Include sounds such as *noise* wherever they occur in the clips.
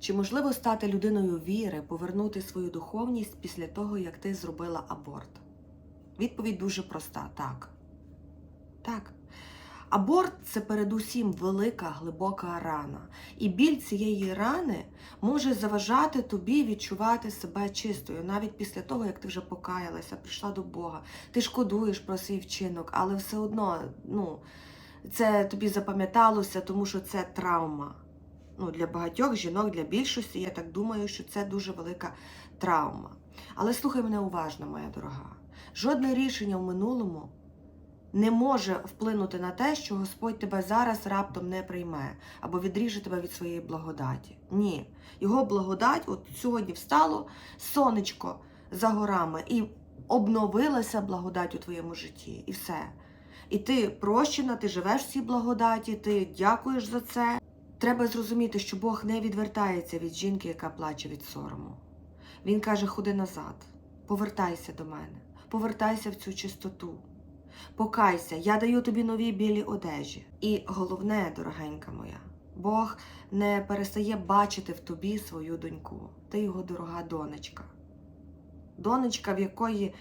Чи можливо стати людиною віри, повернути свою духовність після того, як ти зробила аборт? Відповідь дуже проста: так. Так. Аборт це передусім велика глибока рана. І біль цієї рани може заважати тобі відчувати себе чистою, навіть після того, як ти вже покаялася, прийшла до Бога. Ти шкодуєш про свій вчинок, але все одно ну, це тобі запам'яталося, тому що це травма. Ну, для багатьох жінок, для більшості, я так думаю, що це дуже велика травма. Але слухай мене уважно, моя дорога. Жодне рішення в минулому не може вплинути на те, що Господь тебе зараз раптом не прийме або відріже тебе від своєї благодаті. Ні. Його благодать, от сьогодні встало сонечко за горами, і обновилася благодать у твоєму житті. І все. І ти прощена, ти живеш в цій благодаті, ти дякуєш за це. Треба зрозуміти, що Бог не відвертається від жінки, яка плаче від сорому. Він каже: ходи назад, повертайся до мене, повертайся в цю чистоту. Покайся, я даю тобі нові білі одежі. І головне, дорогенька моя, Бог не перестає бачити в тобі свою доньку. Ти його дорога донечка. Донечка, в якої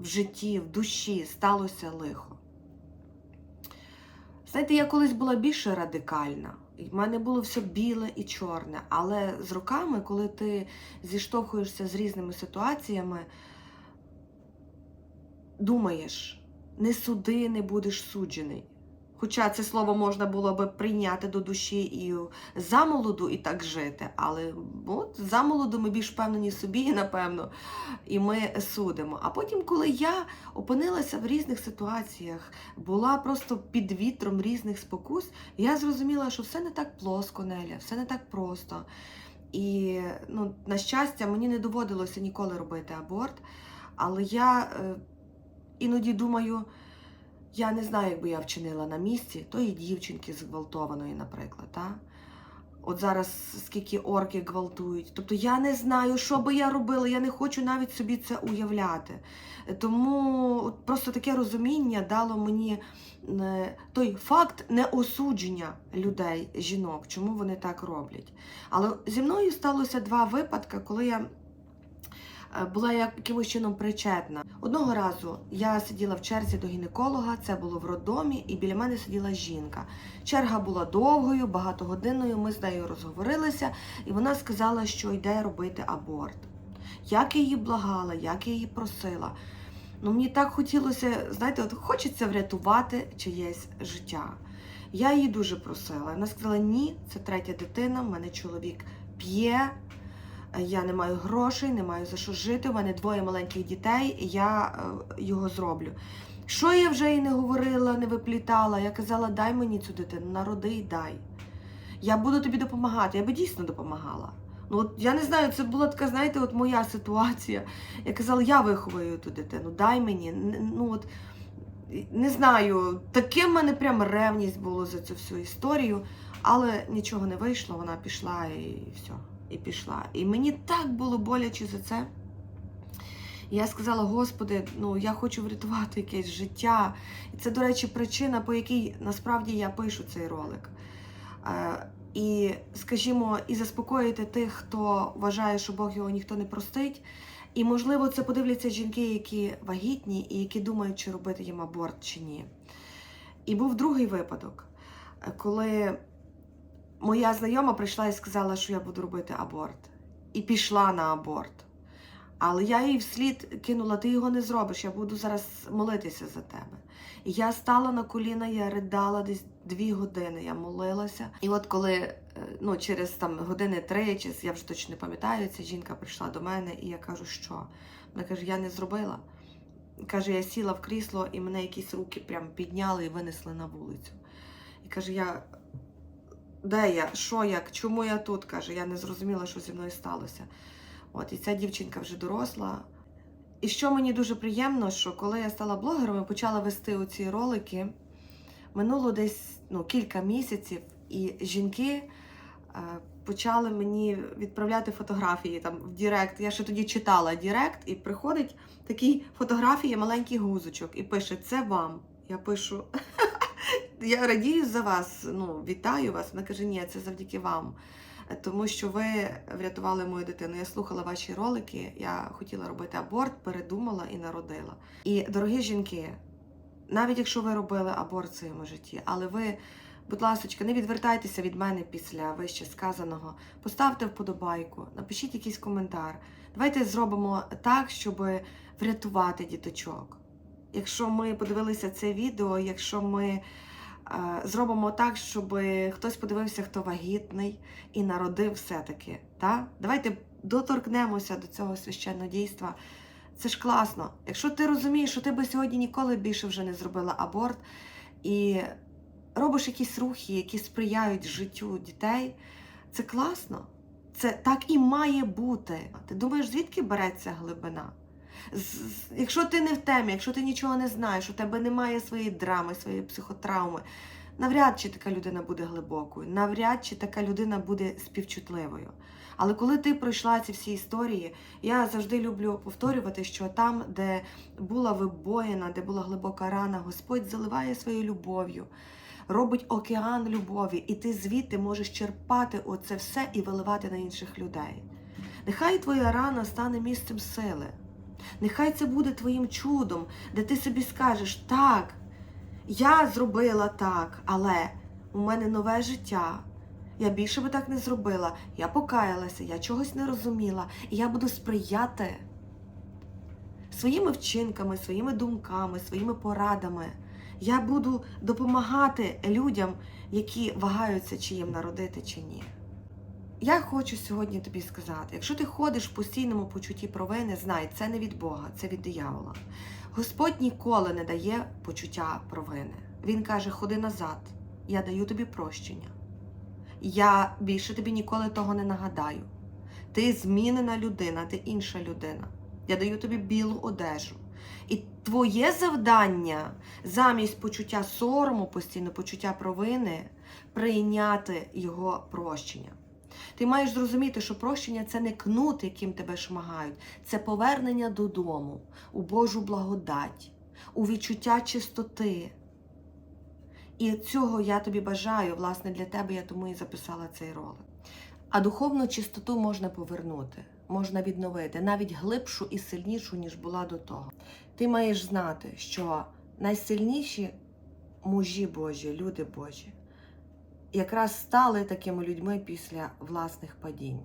в житті, в душі сталося лихо. Знаєте, я колись була більше радикальна. В мене було все біле і чорне. Але з роками, коли ти зіштовхуєшся з різними ситуаціями, думаєш, не суди, не будеш суджений. Хоча це слово можна було би прийняти до душі і замолоду і так жити, але от замолоду ми більш впевнені собі, *laughs* напевно, і ми судимо. А потім, коли я опинилася в різних ситуаціях, була просто під вітром різних спокус, я зрозуміла, що все не так плоско, Неля, все не так просто. І, ну, на щастя, мені не доводилося ніколи робити аборт, але я е, іноді думаю. Я не знаю, як би я вчинила на місці тої дівчинки зґвалтованої, наприклад. Та? От зараз скільки орки гвалтують. Тобто я не знаю, що би я робила, я не хочу навіть собі це уявляти. Тому просто таке розуміння дало мені е, той факт неосудження людей, жінок, чому вони так роблять. Але зі мною сталося два випадки, коли я була якимось чином причетна. Одного разу я сиділа в черзі до гінеколога, це було в роддомі, і біля мене сиділа жінка. Черга була довгою, багатогодинною. Ми з нею розговорилися, і вона сказала, що йде робити аборт. Як я її благала, як я її просила. Ну, мені так хотілося, знаєте, от хочеться врятувати чиєсь життя. Я її дуже просила. Вона сказала: ні, це третя дитина, в мене чоловік п'є. Я не маю грошей, не маю за що жити. У мене двоє маленьких дітей, і я е, його зроблю. Що я вже їй не говорила, не виплітала? Я казала, дай мені цю дитину, народи і дай. Я буду тобі допомагати. Я би дійсно допомагала. Ну, от я не знаю, це була така, знаєте, от моя ситуація. Я казала, я виховую ту дитину, дай мені. Ну, от, не знаю, таке в мене прям ревність було за цю всю історію, але нічого не вийшло, вона пішла і все і пішла. І мені так було боляче за це. Я сказала, Господи, ну я хочу врятувати якесь життя. І це, до речі, причина, по якій насправді я пишу цей ролик. Е, і, скажімо, і заспокоїти тих, хто вважає, що Бог його ніхто не простить. І, можливо, це подивляться жінки, які вагітні і які думають, чи робити їм аборт чи ні. І був другий випадок, коли моя знайома прийшла і сказала, що я буду робити аборт. І пішла на аборт. Але я їй вслід кинула, ти його не зробиш, я буду зараз молитися за тебе. І я стала на коліна, я ридала десь дві години, я молилася. І от коли е, ну, через там години три, чи я вже точно не пам'ятаю, ця жінка прийшла до мене, і я кажу, що? Вона каже, я не зробила. Каже, я сіла в крісло, і мене якісь руки прям підняли і винесли на вулицю. І каже, я де я, що як, чому я тут? каже, я не зрозуміла, що зі мною сталося. От, і ця дівчинка вже доросла. І що мені дуже приємно, що коли я стала блогером і почала вести оці ролики, минуло десь ну, кілька місяців, і жінки е, почали мені відправляти фотографії там в Дірект. Я ще тоді читала Дірект, і приходить такі фотографії маленький гузочок і пише: Це вам. Я пишу. *laughs* Я радію за вас, ну, вітаю вас. Вона каже, ні, це завдяки вам. тому що ви врятували мою дитину. Я слухала ваші ролики, я хотіла робити аборт, передумала і народила. І, дорогі жінки, навіть якщо ви робили аборт в своєму житті, але ви, будь ласка, не відвертайтеся від мене після вище сказаного. Поставте вподобайку, напишіть якийсь коментар. Давайте зробимо так, щоб врятувати діточок. Якщо ми подивилися це відео, якщо ми зробимо так, щоб хтось подивився, хто вагітний і народив все-таки. Та? Давайте доторкнемося до цього священного дійства. Це ж класно. Якщо ти розумієш, що ти би сьогодні ніколи більше вже не зробила аборт і робиш якісь рухи, які сприяють життю дітей, це класно. Це так і має бути. Ти думаєш, звідки береться глибина? Якщо ти не в темі, якщо ти нічого не знаєш, у тебе немає своєї драми, своєї психотравми, навряд чи така людина буде глибокою, навряд чи така людина буде співчутливою. Але коли ти пройшла ці всі історії, я завжди люблю повторювати, що там, де була вибоїна, де була глибока рана, Господь заливає своєю любов'ю, робить океан любові, і ти звідти можеш черпати оце все і виливати на інших людей. Нехай твоя рана стане місцем сили. Нехай це буде твоїм чудом, де ти собі скажеш, так, я зробила так, але у мене нове життя. Я більше би так не зробила. Я покаялася, я чогось не розуміла, і я буду сприяти своїми вчинками, своїми думками, своїми порадами. Я буду допомагати людям, які вагаються, чи їм народити, чи ні. Я хочу сьогодні тобі сказати: якщо ти ходиш в постійному почутті провини, знай, це не від Бога, це від диявола. Господь ніколи не дає почуття провини. Він каже: ходи назад, я даю тобі прощення. Я більше тобі ніколи того не нагадаю. Ти змінена людина, ти інша людина. Я даю тобі білу одежу. І твоє завдання замість почуття сорому, постійно почуття провини, прийняти його прощення. Ти маєш зрозуміти, що прощення це не кнут, яким тебе шмагають, це повернення додому, у Божу благодать, у відчуття чистоти. І цього я тобі бажаю, власне, для тебе я тому і записала цей ролик. А духовну чистоту можна повернути, можна відновити, навіть глибшу і сильнішу, ніж була до того. Ти маєш знати, що найсильніші мужі Божі, люди Божі, якраз стали такими людьми після власних падінь.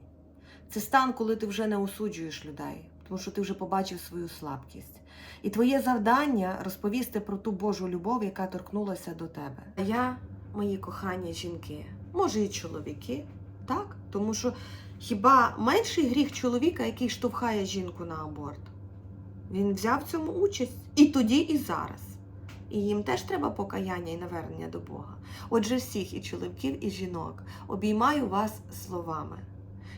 Це стан, коли ти вже не осуджуєш людей, тому що ти вже побачив свою слабкість. І твоє завдання розповісти про ту Божу любов, яка торкнулася до тебе. А я, мої кохані жінки, може і чоловіки, так? Тому що хіба менший гріх чоловіка, який штовхає жінку на аборт? Він взяв цьому участь і тоді, і зараз. І їм теж треба покаяння і навернення до Бога. Отже, всіх і чоловіків, і жінок обіймаю вас словами,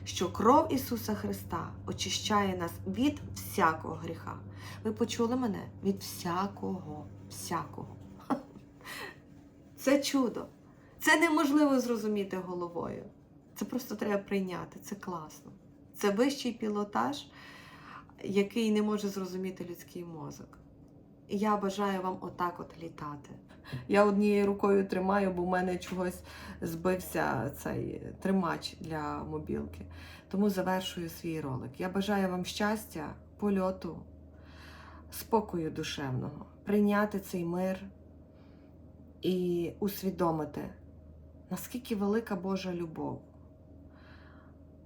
що кров Ісуса Христа очищає нас від всякого гріха. Ви почули мене? Від всякого, всякого. *laughs* Це чудо. Це неможливо зрозуміти головою. Це просто треба прийняти. Це класно. Це вищий пілотаж, який не може зрозуміти людський мозок. Я бажаю вам отак от літати. Я однією рукою тримаю, бо в мене чогось збився цей тримач для мобілки. Тому завершую свій ролик. Я бажаю вам щастя, польоту, спокою душевного, прийняти цей мир і усвідомити, наскільки велика Божа любов.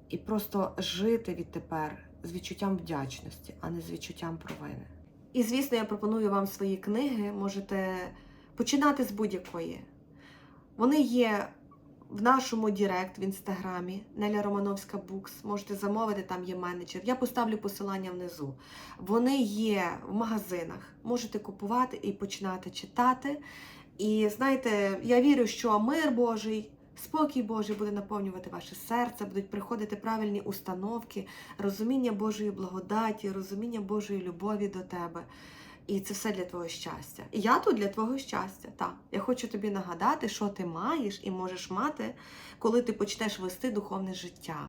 І просто жити відтепер з відчуттям вдячності, а не з відчуттям провини. І, звісно, я пропоную вам свої книги. Можете починати з будь-якої. Вони є в нашому Дірект в інстаграмі Неля Романовська Букс. Можете замовити, там є менеджер. Я поставлю посилання внизу. Вони є в магазинах. Можете купувати і починати читати. І знаєте, я вірю, що мир Божий. Спокій Божий буде наповнювати ваше серце, будуть приходити правильні установки, розуміння Божої благодаті, розуміння Божої любові до тебе. І це все для твого щастя. І я тут для твого щастя. Так, я хочу тобі нагадати, що ти маєш і можеш мати, коли ти почнеш вести духовне життя.